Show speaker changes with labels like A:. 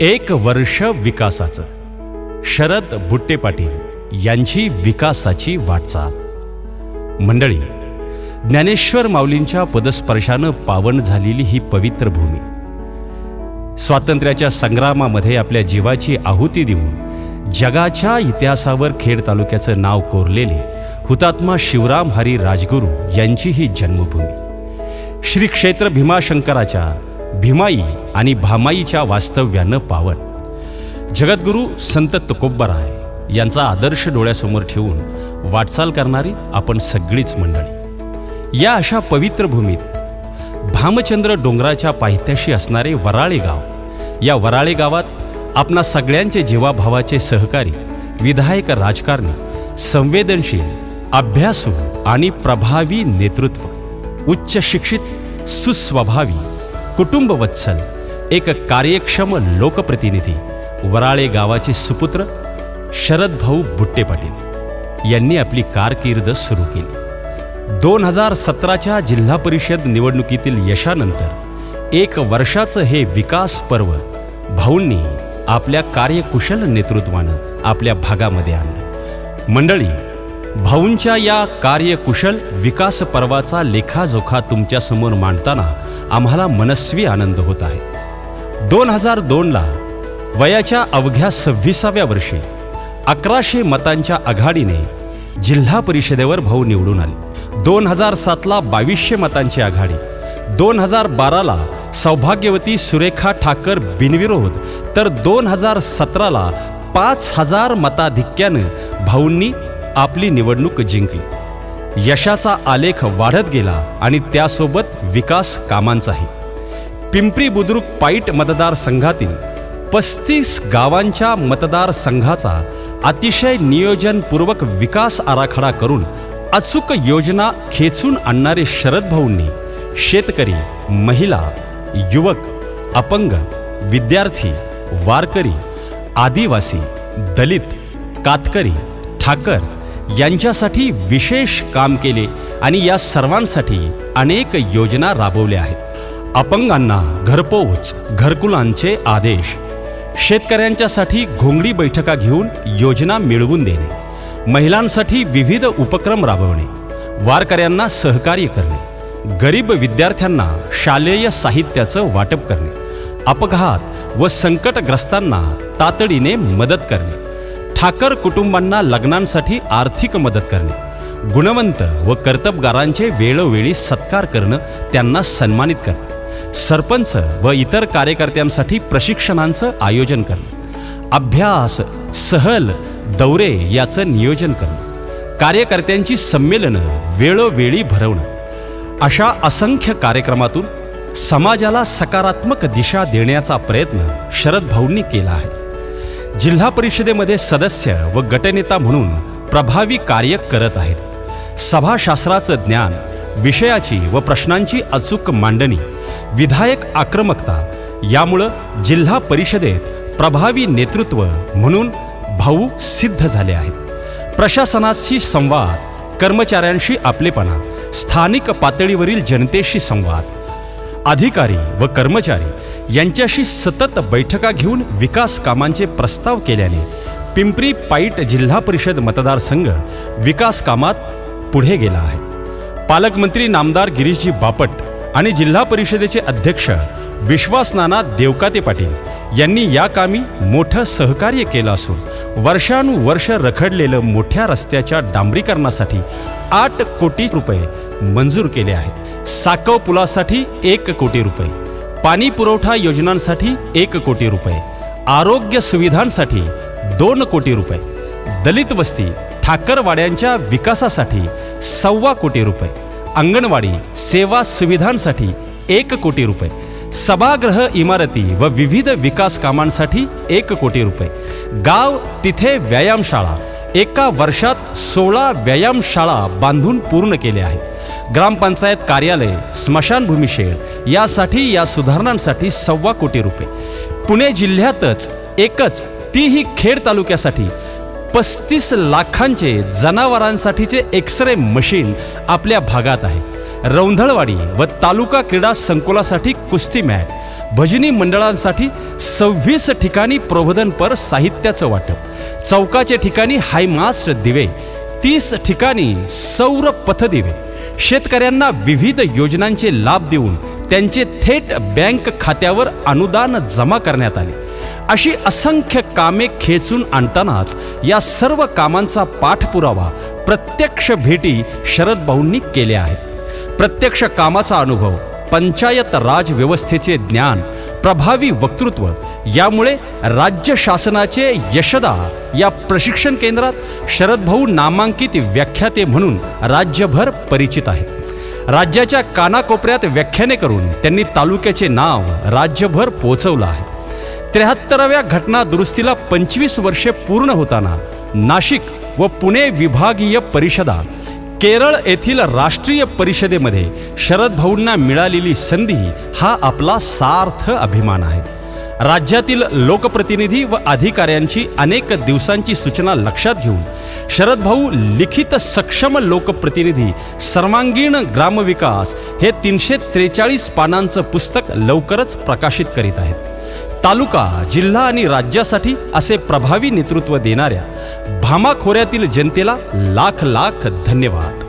A: एक वर्ष विकासाचं. शरद बुट्टे पाटील यांची विकासाची वाटचाल. मंडळी ज्ञानेश्वर माऊलींच्या पदस्पर्शानं पावन झालेली ही पवित्र भूमी. स्वातंत्र्याच्या संग्रामामध्ये आपल्या जीवाची आहुती देऊन जगाच्या इतिहासावर खेड तालुक्याचं नाव कोरलेले हुतात्मा शिवराम हरी राजगुरू यांची ही जन्मभूमी. श्री क्षेत्र भीमाशंकराच्या भीमाई आणि भामाईच्या वास्तव्यानं पावन. जगद्गुरू संत तुकोब्बराय यांचा आदर्श डोळ्यासमोर ठेवून वाटचाल करणारी आपण सगळीच मंडळी. या अशा पवित्र भूमीत भामचंद्र डोंगराच्या पायथ्याशी असणारे वराळे गाव या वराळे गावात आपणा सगळ्यांचे जीवाभावाचे सहकारी विधायक राजकारणी संवेदनशील अभ्यासू आणि प्रभावी नेतृत्व उच्च शिक्षित सुस्वभावी कुटुंबवत्सल एक कार्यक्षम लोकप्रतिनिधी वराळे गावाचे सुपुत्र शरदभाऊ बुट्टे पाटील यांनी आपली कारकीर्द सुरू केली. दोन हजार सतराच्या जिल्हा परिषद निवडणुकीतील यशानंतर एक वर्षाचं हे विकास पर्व भाऊंनी आपल्या कार्यकुशल नेतृत्वानं आपल्या भागामध्ये आणलं. मंडळी भाऊंच्या या कार्यकुशल विकास पर्वाचा लेखाजोखा तुमच्यासमोर मांडताना आम्हाला मनस्वी आनंद होत आहे. दोन हजार दोनला वयाच्या अवघ्या सव्वीसाव्या वर्षी अकराशे मतांच्या आघाडीने जिल्हा परिषदेवर भाऊ निवडून आले. दोन हजार सातला बावीसशे मतांची आघाडी. दोन हजार बाराला सौभाग्यवती सुरेखा ठाकर बिनविरोध. तर दोन हजार सतराला पाच हजार मताधिक्यानं भाऊंनी आपली निवडणूक जिंकली. यशाचा आलेख वाढत गेला आणि त्यासोबत विकास कामांचाही. पिंपरी बुद्रुक पाईट मतदारसंघातील पस्तीस गावांच्या मतदारसंघाचा अतिशय नियोजनपूर्वक विकास आराखडा करून अचूक योजना खेचून आणणारे शरद भाऊंनी शेतकरी महिला युवक अपंग विद्यार्थी वारकरी आदिवासी दलित कातकरी ठाकर यांच्यासाठी विशेष काम केले आणि या सर्वांसाठी अनेक योजना राबवल्या आहेत. अपंगांना घरपोच घरकुलांचे आदेश. शेतकऱ्यांच्यासाठी घोंगडी बैठका घेऊन योजना मिळवून देणे. महिलांसाठी विविध उपक्रम राबवणे. वारकऱ्यांना सहकार्य करणे. गरीब विद्यार्थ्यांना शालेय साहित्याचं वाटप करणे. अपघात व संकटग्रस्तांना तातडीने मदत करणे. ठाकर कुटुंबांना लग्नांसाठी आर्थिक मदत करणे. गुणवंत व कर्तबगारांचे वेळोवेळी सत्कार करणं त्यांना सन्मानित करणं. सरपंच व इतर कार्यकर्त्यांसाठी प्रशिक्षणांचं आयोजन करणं. अभ्यास सहल दौरे याचं नियोजन करणं. कार्यकर्त्यांची संमेलनं वेळोवेळी भरवणं. अशा असंख्य कार्यक्रमातून समाजाला सकारात्मक दिशा देण्याचा प्रयत्न शरद भाऊंनी केला आहे. जिल्हा परिषदेमध्ये सदस्य व गटनेता म्हणून प्रभावी कार्य करत आहेत. सभाशास्त्राचं ज्ञान विषयाची व प्रश्नांची अचूक मांडणी विधायक आक्रमकता यामुळं जिल्हा परिषदेत प्रभावी नेतृत्व म्हणून भाऊ सिद्ध झाले आहेत. प्रशासनाशी संवाद कर्मचाऱ्यांशी आपलेपणा स्थानिक पातळीवरील जनतेशी संवाद अधिकारी व कर्मचारी यांच्याशी सतत बैठका घेऊन विकास कामांचे प्रस्ताव केल्याने पिंपरी पाईट जिल्हा परिषद मतदारसंघ विकास कामात पुढे गेला आहे. पालकमंत्री नामदार गिरीशजी बापट आणि जिल्हा परिषदेचे अध्यक्ष विश्वासनाना देवकाते पाटील यांनी या कामी मोठं सहकार्य केलं असून वर्षानुवर्ष रखडलेलं मोठ्या रस्त्याच्या डांबरीकरणासाठी आठ कोटी रुपये मंजूर केले आहेत. साकव पुलासाठी एक कोटी रुपये. पाणी पुरवठा योजनांसाठी एक कोटी रुपये. आरोग्य सुविधांसाठी दोन कोटी रुपये. दलित वस्ती ठाकरवाड्यांच्या विकासासाठी सव्वा कोटी रुपये. अंगणवाडी सेवा सुविधांसाठी एक कोटी रुपये. सभागृह इमारती व विविध विकास कामांसाठी एक कोटी रुपये. गाव तिथे व्यायामशाळा. एका वर्षात सोळा व्यायामशाळा बांधून पूर्ण केल्या आहेत. ग्रामपंचायत कार्यालय स्मशानभूमी शेड यासाठी या सुधारणांसाठी सव्वा कोटी रुपये. पुणे जिल्ह्यातच एकच तीही खेड तालुक्यासाठी पस्तीस लाखांचे जनावरांसाठीचे एक्सरे मशीन आपल्या भागात आहे. रौंधळवाडी व तालुका क्रीडा संकुलासाठी कुस्ती मॅच भजनी मंडळांसाठी सव्वीस ठिकाणी प्रबोधनपर साहित्याचं वाटप. चौकाचे ठिकाणी हायमास्ट दिवे. तीस ठिकाणी सौर पथदिवे. शेतकऱ्यांना विविध योजनांचे लाभ देऊन त्यांचे थेट बँक खात्यावर अनुदान जमा करण्यात आले. अशी असंख्य कामे खेचून आणतानाच या सर्व कामांचा पाठपुरावा प्रत्यक्ष भेटी शरद भाऊंनी केल्या आहेत. प्रत्यक्ष कामाचा अनुभव पंचायत राज व्यवस्थेचे ज्ञान प्रभावी वक्तृत्व यामुळे राज्य शासनाचे यशदा या प्रशिक्षण केंद्रात शरदभाऊ नामांकित व्याख्याते म्हणून राज्यभर परिचित आहेत. राज्याच्या कानाकोपऱ्यात व्याख्याने करून त्यांनी तालुक्याचे नाव राज्यभर पोचवलं आहे. त्र्याहत्तराव्या घटना दुरुस्तीला पंचवीस वर्षे पूर्ण होताना नाशिक व पुणे विभागीय परिषदा केरळ येथील राष्ट्रीय परिषदेमध्ये शरद भाऊंना मिळालेली संधी हा आपला सार्थ अभिमान आहे. राज्यातील लोकप्रतिनिधी व अधिकाऱ्यांची अनेक दिवसांची सूचना लक्षात घेऊन शरद भाऊ लिखित सक्षम लोकप्रतिनिधी सर्वांगीण ग्रामविकास हे तीनशे त्रेचाळीस पानांचं पुस्तक लवकरच प्रकाशित करीत आहेत. तालुका जिल्हा आणि राज्यासाठी असे प्रभावी नेतृत्व देणाऱ्या भामाखोऱ्यातील जनतेला लाख लाख धन्यवाद.